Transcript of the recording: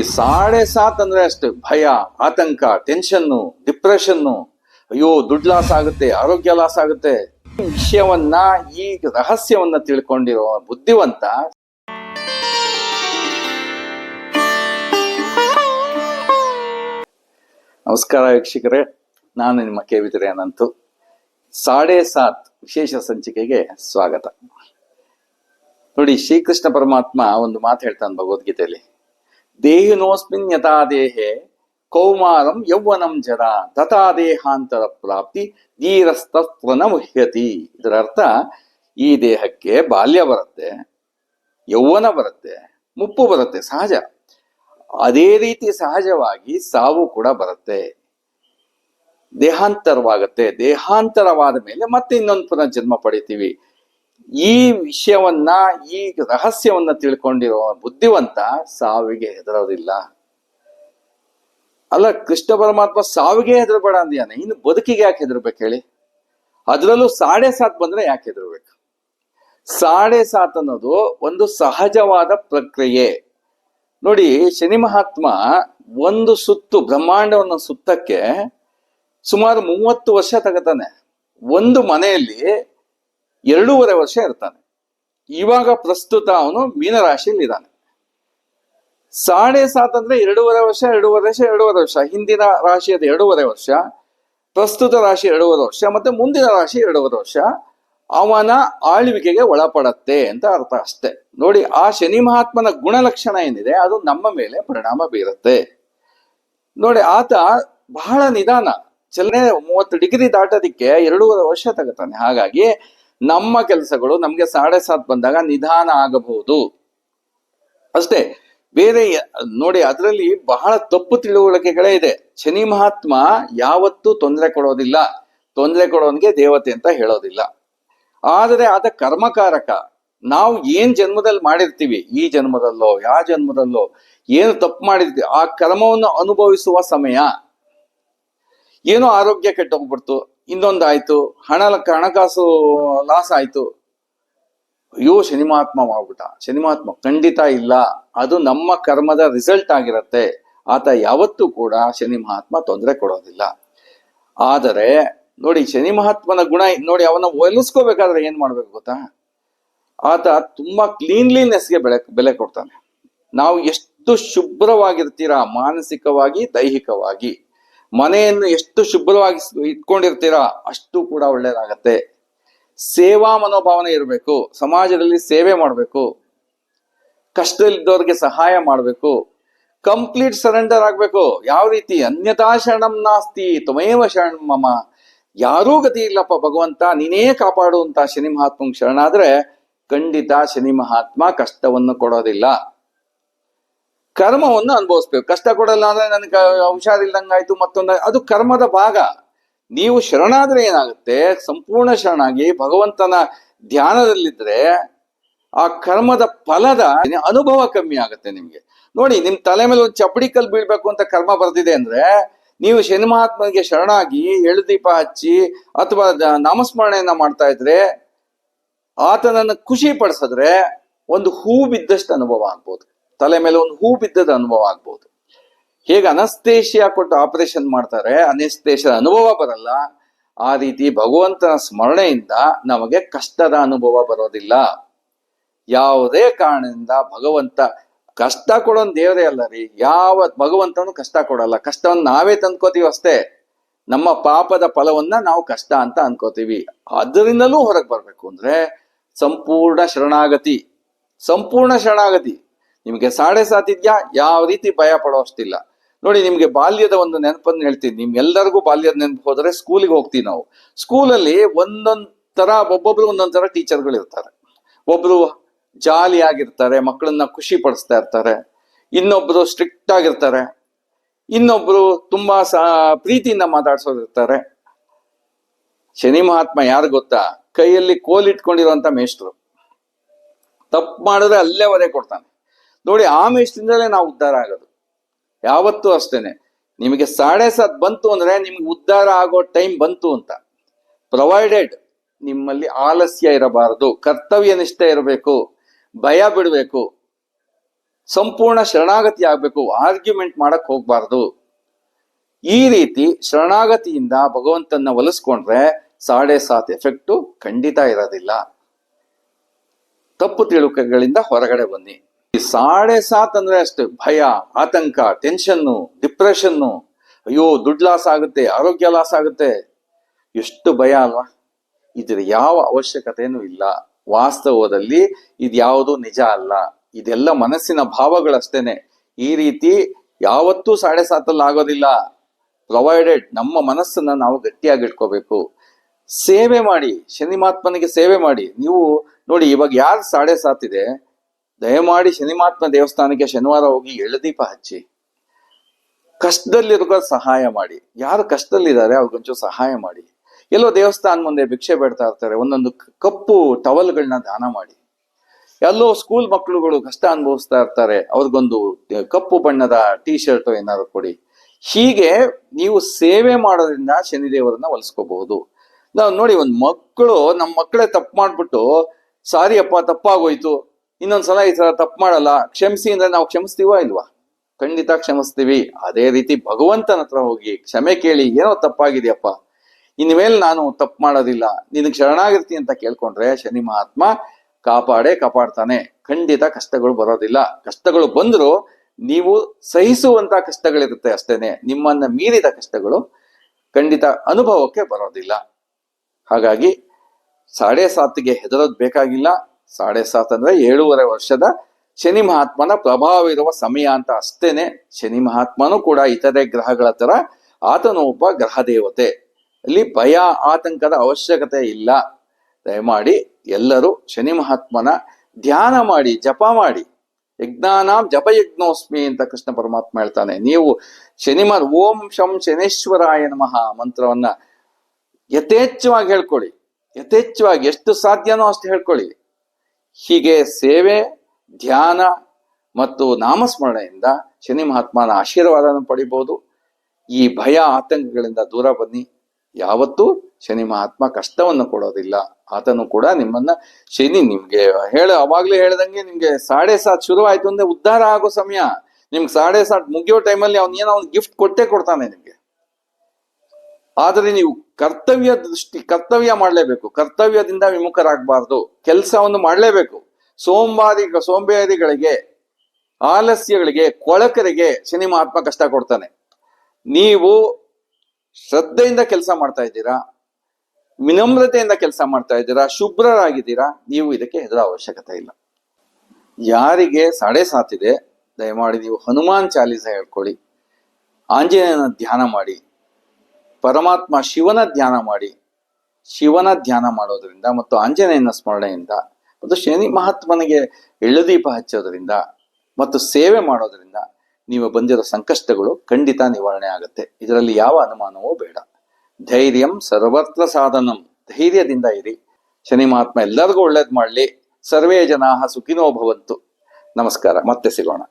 ಈ ಸಾಡೆ ಸಾತ್ ಅಂದ್ರೆ ಅಷ್ಟೇ, ಭಯ, ಆತಂಕ ಟೆನ್ಷನ್ನು ಡಿಪ್ರೆಷನ್ನು ಅಯ್ಯೋ, ದುಡ್ಡು ಲಾಸ್ ಆಗುತ್ತೆ, ಆರೋಗ್ಯ ಲಾಸ್ ಆಗುತ್ತೆ. ವಿಷಯವನ್ನ, ಈ ರಹಸ್ಯವನ್ನ ತಿಳ್ಕೊಂಡಿರೋ ಬುದ್ಧಿವಂತ ನಮಸ್ಕಾರ ವೀಕ್ಷಕರೇ, ನಾನು ನಿಮ್ಮ ಕೆ ವಿತರೆ ಅನಂತು ಸಾಡೆ ಸಾತ್ ವಿಶೇಷ ಸಂಚಿಕೆಗೆ ಸ್ವಾಗತ. ನೋಡಿ, ಶ್ರೀಕೃಷ್ಣ ಪರಮಾತ್ಮ ಒಂದು ಮಾತು ಹೇಳ್ತಾನೆ ಭಗವದ್ಗೀತೆಯಲ್ಲಿ. ದೇಹಿನೋಸ್ಮಿನ್ ಯಥಾ ದೇಹೆ ಕೌಮಾರಂ ಯೌವನಂ ಜರ ತಥಾ ದೇಹಾಂತರ ಪ್ರಾಪ್ತಿ ಧೀರಸ್ತತ್ವನ ಮುಹ್ಯತಿ ಇದರ ಅರ್ಥ ಈ ದೇಹಕ್ಕೆ ಬಾಲ್ಯ ಬರುತ್ತೆ, ಯೌವನ ಬರುತ್ತೆ, ಮುಪ್ಪು ಬರುತ್ತೆ, ಸಹಜ. ಅದೇ ರೀತಿ ಸಹಜವಾಗಿ ಸಾವು ಕೂಡ ಬರುತ್ತೆ. ದೇಹಾಂತರವಾಗತ್ತೆ. ದೇಹಾಂತರವಾದ ಮೇಲೆ ಮತ್ತೆ ಇನ್ನೊಂದು ಪುನಃ ಜನ್ಮ ಪಡಿತೀವಿ. ಈ ವಿಷಯವನ್ನ, ಈ ರಹಸ್ಯವನ್ನ ತಿಳ್ಕೊಂಡಿರೋ ಬುದ್ಧಿವಂತ ಸಾವಿಗೆ ಹೆದರೋದಿಲ್ಲ. ಅಲ್ಲ, ಕೃಷ್ಣ ಪರಮಾತ್ಮ ಸಾವಿಗೆ ಹೆದರಬೇಡ ಅಂದ್ಯಾನೆ? ಇನ್ನು ಬದುಕಿಗೆ ಯಾಕೆ ಹೆದರ್ಬೇಕು ಹೇಳಿ? ಅದರಲ್ಲೂ ಸಾಡೆ ಸಾತ್ ಬಂದ್ರೆ ಯಾಕೆ ಹೆದರ್ಬೇಕು? ಸಾಡೆ ಸಾತ್ ಅನ್ನೋದು ಒಂದು ಸಹಜವಾದ ಪ್ರಕ್ರಿಯೆ. ನೋಡಿ, ಶನಿ ಮಹಾತ್ಮ ಒಂದು ಸುತ್ತು, ಬ್ರಹ್ಮಾಂಡವನ್ನು ಸುತ್ತಕ್ಕೆ ಸುಮಾರು ಮೂವತ್ತು ವರ್ಷ ತಗತಾನೆ. ಒಂದು ಮನೆಯಲ್ಲಿ ಎರಡೂವರೆ ವರ್ಷ ಇರ್ತಾನೆ. ಇವಾಗ ಪ್ರಸ್ತುತ ಅವನು ಮೀನರಾಶಿಯಲ್ಲಿ ಇದ್ದಾನೆ ಸಾಡೆ ಸಾತ್ ಅಂದ್ರೆ ಎರಡೂವರೆ ವರ್ಷ ಎರಡೂವರೆ ವರ್ಷ ಎರಡೂವರೆ ವರ್ಷ. ಹಿಂದಿನ ರಾಶಿ ಎರಡೂವರೆ ವರ್ಷ, ಪ್ರಸ್ತುತ ರಾಶಿ ಎರಡೂವರೆ ವರ್ಷ, ಮತ್ತೆ ಮುಂದಿನ ರಾಶಿ ಎರಡೂವರೆ ವರ್ಷ. ಅವನ ಆಳ್ವಿಕೆಗೆ ಒಳಪಡತ್ತೆ ಅಂತ ಅರ್ಥ ಅಷ್ಟೇ. ನೋಡಿ, ಆ ಶನಿ ಮಹಾತ್ಮನ ಗುಣಲಕ್ಷಣ ಏನಿದೆ, ಅದು ನಮ್ಮ ಮೇಲೆ ಪರಿಣಾಮ ಬೀರುತ್ತೆ. ನೋಡಿ, ಆತ ಬಹಳ ನಿಧಾನ. ಚಲನೆ ಮೂವತ್ತು ಡಿಗ್ರಿ ದಾಟೋದಿಕ್ಕೆ ಎರಡೂವರೆ ವರ್ಷ ತಗತಾನೆ. ಹಾಗಾಗಿ ನಮ್ಮ ಕೆಲಸಗಳು ನಮ್ಗೆ ಸಾಡೆ ಸಾತ್ ಬಂದಾಗ ನಿಧಾನ ಆಗಬಹುದು. ಅಷ್ಟೇ, ಬೇರೆ ನೋಡಿ ಅದರಲ್ಲಿ ಬಹಳ ತಪ್ಪು ತಿಳುವಳಿಕೆಗಳೇ ಇದೆ. ಶನಿ ಮಹಾತ್ಮ ಯಾವತ್ತೂ ತೊಂದರೆ ಕೊಡೋದಿಲ್ಲ. ತೊಂದರೆ ಕೊಡೋನ್ಗೆ ದೇವತೆ ಅಂತ ಹೇಳೋದಿಲ್ಲ. ಆದರೆ ಆತ ಕರ್ಮಕಾರಕ, ನಾವು ಏನ್ ಜನ್ಮದಲ್ಲಿ ಮಾಡಿರ್ತೀವಿ, ಈ ಜನ್ಮದಲ್ಲೋ ಯಾವ ಜನ್ಮದಲ್ಲೋ, ಏನು ತಪ್ಪು ಮಾಡಿರ್ತೀವಿ, ಆ ಕರ್ಮವನ್ನು ಅನುಭವಿಸುವ ಸಮಯ. ಏನೋ ಆರೋಗ್ಯ ಕೆಟ್ಟೋಗ್ಬಿಡ್ತು ಇನ್ನೊಂದಾಯ್ತು. ಹಣ ಹಣಕಾಸು ಲಾಸ್ ಆಯ್ತು. ಅಯ್ಯೋ ಶನಿಮಾತ್ಮ ಆಗ್ಬಿಟ ಮಾಡ್ಬಿಟ್ಟ ಶನಿ ಖಂಡಿತ ಇಲ್ಲ. ಅದು ನಮ್ಮ ಕರ್ಮದ ರಿಸಲ್ಟ್ ಆಗಿರತ್ತೆ. ಆತ ಯಾವತ್ತೂ ಕೂಡ ಶನಿ ಮಹಾತ್ಮ ತೊಂದರೆ ಕೊಡೋದಿಲ್ಲ. ಆದರೆ, ನೋಡಿ, ಶನಿ ಮಹಾತ್ಮನ ಗುಣ, ನೋಡಿ ಅವನ ಒಲಿಸ್ಕೋಬೇಕಾದ್ರೆ ಏನ್ ಮಾಡ್ಬೇಕು ಗೊತ್ತಾ? ಆತ ತುಂಬಾ ಕ್ಲೀನ್ಲಿನೆಸ್ಗೆ ಬೆಲೆ ಬೆಲೆ ಕೊಡ್ತಾನೆ. ನಾವು ಎಷ್ಟು ಶುಭ್ರವಾಗಿರ್ತೀರಾ, ಮಾನಸಿಕವಾಗಿ, ದೈಹಿಕವಾಗಿ. ಮನೆಯನ್ನು ಎಷ್ಟು ಶುಭ್ರವಾಗಿ ಇಟ್ಕೊಂಡಿರ್ತೀರಾ ಅಷ್ಟು ಕೂಡ ಒಳ್ಳೇದಾಗತ್ತೆ. ಸೇವಾ ಮನೋಭಾವನೆ ಇರಬೇಕು. ಸಮಾಜದಲ್ಲಿ ಸೇವೆ ಮಾಡಬೇಕು. ಕಷ್ಟದಲ್ಲಿದ್ದವ್ರಿಗೆ ಸಹಾಯ ಮಾಡಬೇಕು. ಕಂಪ್ಲೀಟ್ ಸರೆಂಡರ್ ಆಗಬೇಕು. ಯಾವ ರೀತಿ? ಅನ್ಯತಾ ಶರಣಂ ನಾಸ್ತಿ ತ್ವಮೇವ ಶರಣಂ ಮಮ. ಯಾರೂ ಗತಿ ಇಲ್ಲಪ್ಪ ಭಗವಂತ, ನೀನೇ ಕಾಪಾಡುವಂತ ಶನಿ ಮಹಾತ್ಮ ಶರಣಾದ್ರೆ ಖಂಡಿತ ಶನಿ ಮಹಾತ್ಮ ಕಷ್ಟವನ್ನು ಕೊಡೋದಿಲ್ಲ. ಕರ್ಮವನ್ನು ಅನುಭವಿಸ್ಬೇಕು. ಕಷ್ಟ ಕೊಡಲ್ಲ ಅಂದ್ರೆ ನನಗೆ ಹುಷಾರಿಲ್ದಂಗಾಯ್ತು ಮತ್ತೊಂದು ಅದು ಕರ್ಮದ ಭಾಗ. ನೀವು ಶರಣಾದ್ರೆ ಏನಾಗುತ್ತೆ? ಸಂಪೂರ್ಣ ಶರಣಾಗಿ ಭಗವಂತನ ಧ್ಯಾನದಲ್ಲಿದ್ರೆ ಆ ಕರ್ಮದ ಫಲದ ಅನುಭವ ಕಮ್ಮಿ ಆಗುತ್ತೆ ನಿಮ್ಗೆ. ನೋಡಿ, ನಿಮ್ ತಲೆ ಮೇಲೆ ಒಂದು ಚಪ್ಪಡಿ ಕಲ್ ಬೀಳ್ಬೇಕು ಅಂತ ಕರ್ಮ ಬರ್ದಿದೆ ಅಂದ್ರೆ ನೀವು ಶನಿ ಮಹಾತ್ಮನಿಗೆ ಶರಣಾಗಿ ಎಳುದೀಪ ದೀಪ ಹಚ್ಚಿ ಅಥವಾ ನಾಮಸ್ಮರಣೆಯನ್ನ ಮಾಡ್ತಾ ಇದ್ರೆ ಆತನನ್ನು ಖುಷಿ ಪಡಿಸಿದ್ರೆ ಒಂದು ಹೂ ಬಿದ್ದಷ್ಟು ಅನುಭವ ಆಗ್ಬೋದು. ತಲೆ ಮೇಲೆ ಒಂದು ಹೂ ಬಿದ್ದದ ಅನುಭವ ಆಗ್ಬೋದು. ಹೇಗೆ ಅನಸ್ತೇಶಿಯಾ ಕೊಟ್ಟು ಆಪರೇಷನ್ ಮಾಡ್ತಾರೆ ಅನಸ್ತೇಶ ಅನುಭವ ಬರಲ್ಲ. ಆ ರೀತಿ ಭಗವಂತನ ಸ್ಮರಣೆಯಿಂದ ನಮಗೆ ಕಷ್ಟದ ಅನುಭವ ಬರೋದಿಲ್ಲ. ಯಾವುದೇ ಕಾರಣದಿಂದ ಭಗವಂತ ಕಷ್ಟ ಕೊಡೋನ್ ದೇವರೇ ಅಲ್ಲ ರೀ. ಯಾವ ಭಗವಂತನು ಕಷ್ಟ ಕೊಡಲ್ಲ. ಕಷ್ಟವನ್ನು ನಾವೇ ತಂದ್ಕೋತೀವಿ ಅಷ್ಟೇ. ನಮ್ಮ ಪಾಪದ ಫಲವನ್ನ ನಾವು ಕಷ್ಟ ಅಂತ ಅನ್ಕೋತೀವಿ. ಅದರಿಂದಲೂ ಹೊರಗೆ ಬರಬೇಕು ಅಂದ್ರೆ ಸಂಪೂರ್ಣ ಶರಣಾಗತಿ. ಸಂಪೂರ್ಣ ಶರಣಾಗತಿ. ನಿಮಗೆ ಸಾಡೆ ಸಾತಿದ್ಯಾ ಯಾವ ರೀತಿ ಭಯ ಪಡೋ ಅಷ್ಟಿಲ್ಲ ನೋಡಿ, ನಿಮ್ಗೆ ಬಾಲ್ಯದ ಒಂದು ನೆನಪನ್ನು ಹೇಳ್ತೀನಿ. ನಿಮ್ಗೆಲ್ಲರಿಗೂ ಬಾಲ್ಯದ ನೆನಪು ಹೋದ್ರೆ ಸ್ಕೂಲಿಗೆ ಹೋಗ್ತೀವಿ ನಾವು. ಸ್ಕೂಲಲ್ಲಿ ಒಂದೊಂದ್ ತರ ಒಬ್ಬೊಬ್ರು ಒಂದೊಂದ್ ತರ ಟೀಚರ್ಗಳು ಇರ್ತಾರೆ. ಒಬ್ರು ಜಾಲಿ ಆಗಿರ್ತಾರೆ, ಮಕ್ಕಳನ್ನ ಖುಷಿ ಪಡಿಸ್ತಾ ಇರ್ತಾರೆ. ಇನ್ನೊಬ್ರು ಸ್ಟ್ರಿಕ್ಟ್ ಆಗಿರ್ತಾರೆ. ಇನ್ನೊಬ್ರು ತುಂಬಾ ಪ್ರೀತಿಯಿಂದ ಮಾತಾಡ್ಸೋದಿರ್ತಾರೆ ಶನಿ ಮಹಾತ್ಮ ಯಾರು ಗೊತ್ತಾ? ಕೈಯಲ್ಲಿ ಕೋಲ್ ಇಟ್ಕೊಂಡಿರುವಂತ ಮೇಷ್ಟ್ರು. ತಪ್ಪು ಮಾಡಿದ್ರೆ ಅಲ್ಲೇ ವರೆ ಕೊಡ್ತಾನೆ. ನೋಡಿ, ಆಮಿಷದಿಂದಲೇ ನಾವು ಉದ್ಧಾರ ಆಗೋದು. ಯಾವತ್ತೂ ಅಷ್ಟೇನೆ. ನಿಮಗೆ ಸಾಡೆ ಸಾತ್ ಬಂತು ಅಂದ್ರೆ ನಿಮ್ಗೆ ಉದ್ಧಾರ ಆಗೋ ಟೈಮ್ ಬಂತು ಅಂತ. ಪ್ರೊವೈಡೆಡ್ ನಿಮ್ಮಲ್ಲಿ ಆಲಸ್ಯ ಇರಬಾರದು, ಕರ್ತವ್ಯ ನಿಷ್ಠೆ ಇರಬೇಕು, ಭಯ ಬಿಡಬೇಕು, ಸಂಪೂರ್ಣ ಶರಣಾಗತಿ ಆಗಬೇಕು ಆರ್ಗ್ಯುಮೆಂಟ್ ಮಾಡಕ್ ಹೋಗ್ಬಾರ್ದು. ಈ ರೀತಿ ಶರಣಾಗತಿಯಿಂದ ಭಗವಂತನ ಒಲಿಸ್ಕೊಂಡ್ರೆ ಸಾಡೆ ಸಾತ್ ಎಫೆಕ್ಟು ಖಂಡಿತ ಇರೋದಿಲ್ಲ. ತಪ್ಪು ತಿಳುಕಗಳಿಂದ ಹೊರಗಡೆ ಬನ್ನಿ. ಈ ಸಾಡೆ ಸಾತ್ ಅಂದ್ರೆ ಅಷ್ಟು, ಭಯ, ಆತಂಕ ಟೆನ್ಷನ್ನು ಡಿಪ್ರೆಷನ್ನು ಅಯ್ಯೋ, ದುಡ್ಡು ಲಾಸ್ ಆಗುತ್ತೆ, ಆರೋಗ್ಯ ಲಾಸ್ ಆಗುತ್ತೆ. ಎಷ್ಟು ಭಯ ಅಲ್ವಾ? ಇದ್ರ ಯಾವ ಅವಶ್ಯಕತೆನೂ ಇಲ್ಲ. ವಾಸ್ತವದಲ್ಲಿ ಇದ್ಯಾವುದು ನಿಜ ಅಲ್ಲ. ಇದೆಲ್ಲ ಮನಸ್ಸಿನ ಭಾವಗಳಷ್ಟೇನೆ. ಈ ರೀತಿ ಯಾವತ್ತೂ ಸಾಡೆ ಸಾತಲ್ಲಿ ಆಗೋದಿಲ್ಲ. ಪ್ರೊವೈಡೆಡ್ ನಮ್ಮ ಮನಸ್ಸನ್ನ ನಾವು ಗಟ್ಟಿಯಾಗಿ ಇಟ್ಕೋಬೇಕು. ಸೇವೆ ಮಾಡಿ, ಶನಿಮಾತ್ಮನಿಗೆ ಸೇವೆ ಮಾಡಿ. ನೀವು ನೋಡಿ, ಇವಾಗ ಯಾರು ಸಾಡೆ ಸಾತಿದೆ? ದಯಮಾಡಿ ಶನಿಮಾತ್ಮ ದೇವಸ್ಥಾನಕ್ಕೆ ಶನಿವಾರ ಹೋಗಿ ಎಳ್ದೀಪ ಹಚ್ಚಿ. ಕಷ್ಟದಲ್ಲಿರುವ ಸಹಾಯ ಮಾಡಿ. ಯಾರು ಕಷ್ಟದಲ್ಲಿದ್ದಾರೆ ಅವ್ರಿಗೊಂಚೂರು ಸಹಾಯ ಮಾಡಿ. ಎಲ್ಲೋ ದೇವಸ್ಥಾನ ಮುಂದೆ ಭಿಕ್ಷೆ ಬೇಡ್ತಾ ಇರ್ತಾರೆ, ಒಂದೊಂದು ಕಪ್ಪು ಟವಲ್ಗಳನ್ನ ದಾನ ಮಾಡಿ. ಎಲ್ಲೋ ಸ್ಕೂಲ್ ಮಕ್ಕಳುಗಳು ಕಷ್ಟ ಅನುಭವಿಸ್ತಾ ಇರ್ತಾರೆ, ಅವ್ರಿಗೊಂದು ಕಪ್ಪು ಬಣ್ಣದ ಟೀ ಶರ್ಟ್ ಏನಾದ್ರು ಕೊಡಿ. ಹೀಗೆ ನೀವು ಸೇವೆ ಮಾಡೋದ್ರಿಂದ ಶನಿದೇವರನ್ನ ಒಲಿಸ್ಕೋಬಹುದು ನಾವು ನೋಡಿ ಒಂದ್ ಮಕ್ಕಳು ನಮ್ಮ ಮಕ್ಕಳೇ ತಪ್ಪು ಮಾಡ್ಬಿಟ್ಟು ಸಾರಿ ಅಪ್ಪ ತಪ್ಪಾಗೋಯ್ತು. ಇನ್ನೊಂದ್ಸಲ ಈ ತರ ತಪ್ಪು ಮಾಡಲ್ಲ. ಕ್ಷಮಿಸಿ ಅಂದ್ರೆ ನಾವು ಕ್ಷಮಿಸ್ತೀವಾ ಇಲ್ವಾ? ಖಂಡಿತ ಕ್ಷಮಿಸ್ತೀವಿ. ಅದೇ ರೀತಿ ಭಗವಂತನ ಹತ್ರ ಹೋಗಿ ಕ್ಷಮೆ ಕೇಳಿ ಏನೋ ತಪ್ಪಾಗಿದೆಯಪ್ಪ? ಇನ್ಮೇಲೆ ನಾನು ತಪ್ಪು ಮಾಡೋದಿಲ್ಲ. ನಿನಗೆ ಶರಣಾಗಿರ್ತಿ ಅಂತ ಕೇಳ್ಕೊಂಡ್ರೆ ಶನಿ ಮಹಾತ್ಮ ಕಾಪಾಡೇ ಕಾಪಾಡ್ತಾನೆ. ಖಂಡಿತ ಕಷ್ಟಗಳು ಬರೋದಿಲ್ಲ. ಕಷ್ಟಗಳು ಬಂದರೂ ನೀವು ಸಹಿಸುವಂತ ಕಷ್ಟಗಳಿರುತ್ತೆ ಅಷ್ಟೇನೆ. ನಿಮ್ಮನ್ನ ಮೀರಿದ ಕಷ್ಟಗಳು ಖಂಡಿತ ಅನುಭವಕ್ಕೆ ಬರೋದಿಲ್ಲ. ಹಾಗಾಗಿ ಸಾಡೆ ಸಾತಿಗೆ ಹೆದರೋದು ಬೇಕಾಗಿಲ್ಲ. ಸಾಡೆ ಸಾತ್ ಅಂದ್ರೆ ಏಳೂವರೆ ವರ್ಷದ ಶನಿ ಮಹಾತ್ಮನ ಪ್ರಭಾವ ಇರುವ ಸಮಯ ಅಂತ ಅಷ್ಟೇನೆ. ಶನಿ ಮಹಾತ್ಮನೂ ಕೂಡ ಇತರೆ ಗ್ರಹಗಳ ತರ ಆತನು ಒಬ್ಬ ಗ್ರಹ ದೇವತೆ ಅಲ್ಲಿ ಭಯ, ಆತಂಕದ ಅವಶ್ಯಕತೆ ಇಲ್ಲ. ದಯಮಾಡಿ ಎಲ್ಲರೂ ಶನಿ ಮಹಾತ್ಮನ ಧ್ಯಾನ ಮಾಡಿ, ಜಪ ಮಾಡಿ. ಯಜ್ಞಾನಾಂ ಜಪಯಜ್ಞೋಸ್ಮಿ ಅಂತ ಕೃಷ್ಣ ಪರಮಾತ್ಮ ಹೇಳ್ತಾನೆ. ನೀವು ಶನಿಮ ಓಂ ಶಂ ಶನೇಶ್ವರಾಯ ನಮಃ ಮಂತ್ರವನ್ನ ಯಥೇಚ್ಛವಾಗಿ ಹೇಳ್ಕೊಳ್ಳಿ. ಯಥೇಚ್ಛವಾಗಿ ಎಷ್ಟು ಸಾಧ್ಯನೋ ಅಷ್ಟು ಹೇಳ್ಕೊಳ್ಳಿ. ಹೀಗೆ ಸೇವೆ, ಧ್ಯಾನ ಮತ್ತು ನಾಮಸ್ಮರಣೆಯಿಂದ ಶನಿ ಮಹಾತ್ಮನ ಆಶೀರ್ವಾದನ ಪಡಿಬಹುದು. ಈ ಭಯ ಆತಂಕಗಳಿಂದ ದೂರ ಬನ್ನಿ. ಯಾವತ್ತೂ ಶನಿ ಮಹಾತ್ಮ ಕಷ್ಟವನ್ನು ಕೊಡೋದಿಲ್ಲ. ಆತನು ಕೂಡ ನಿಮ್ಮನ್ನ ಶನಿ ನಿಮ್ಗೆ ಹೇಳ, ಅವಾಗ್ಲೇ ಹೇಳ್ದಂಗೆ ನಿಮ್ಗೆ ಸಾಡೆ ಸಾತ್ ಶುರು ಆಯ್ತು ಅಂದ್ರೆ ಉದ್ಧಾರ ಆಗೋ ಸಮಯ. ನಿಮ್ಗೆ ಸಾಡೆ ಸಾತ್ ಮುಗಿಯೋ ಟೈಮಲ್ಲಿ ಅವ್ನ ಏನೋ ಅವ್ನು ಗಿಫ್ಟ್ ಕೊಟ್ಟೇ ಕೊಡ್ತಾನೆ ನಿಮ್ಗೆ. ಆದ್ರೆ ನೀವು ಕರ್ತವ್ಯ ದೃಷ್ಟಿ, ಕರ್ತವ್ಯ ಮಾಡಲೇಬೇಕು. ಕರ್ತವ್ಯದಿಂದ ವಿಮುಖರಾಗಬಾರ್ದು. ಕೆಲಸವನ್ನು ಮಾಡಲೇಬೇಕು. ಸೋಮವಾರಿ, ಸೋಂಬೇರಿಗಳಿಗೆ, ಆಲಸ್ಯಗಳಿಗೆ, ಕೊಳಕರಿಗೆ ಶನಿ ಮಹಾತ್ಮ ಕಷ್ಟ ಕೊಡ್ತಾನೆ. ನೀವು ಶ್ರದ್ಧೆಯಿಂದ ಕೆಲಸ ಮಾಡ್ತಾ ಇದ್ದೀರಾ? ವಿನಮ್ರತೆಯಿಂದ ಕೆಲಸ ಮಾಡ್ತಾ ಇದ್ದೀರಾ? ಶುಭ್ರರಾಗಿದ್ದೀರಾ? ನೀವು ಇದಕ್ಕೆ ಹೆದರ ಅವಶ್ಯಕತೆ ಇಲ್ಲ. ಯಾರಿಗೆ ಸಾಡೆ ಸಾತಿದೆ, ದಯಮಾಡಿ ನೀವು ಹನುಮಾನ್ ಚಾಲೀಸ ಹೇಳ್ಕೊಳ್ಳಿ. ಆಂಜನೇಯನ ಧ್ಯಾನ ಮಾಡಿ. ಪರಮಾತ್ಮ ಶಿವನ ಧ್ಯಾನ ಮಾಡಿ, ಶಿವನ ಧ್ಯಾನ ಮಾಡೋದ್ರಿಂದ ಮತ್ತು ಆಂಜನೇಯನ ಸ್ಮರಣೆಯಿಂದ ಮತ್ತು ಶನಿ ಮಹಾತ್ಮನಿಗೆ ಎಳ್ಳುದೀಪ ಹಚ್ಚೋದ್ರಿಂದ ಮತ್ತು ಸೇವೆ ಮಾಡೋದ್ರಿಂದ ನೀವು ಬಂದಿರೋ ಸಂಕಷ್ಟಗಳು ಖಂಡಿತ ನಿವಾರಣೆ ಆಗುತ್ತೆ. ಇದರಲ್ಲಿ ಯಾವ ಅನುಮಾನವೂ ಬೇಡ. ಧೈರ್ಯಂ ಸರ್ವತ್ರ ಸಾಧನಂ. ಧೈರ್ಯದಿಂದ ಇರಿ. ಶನಿ ಮಹಾತ್ಮ ಎಲ್ಲರಿಗೂ ಒಳ್ಳೇದು ಮಾಡಲಿ. ಸರ್ವೇ ಜನಾಹ ಸುಖಿನೋ ಭವಂತು. ನಮಸ್ಕಾರ. ಮತ್ತೆ ಸಿಗೋಣ.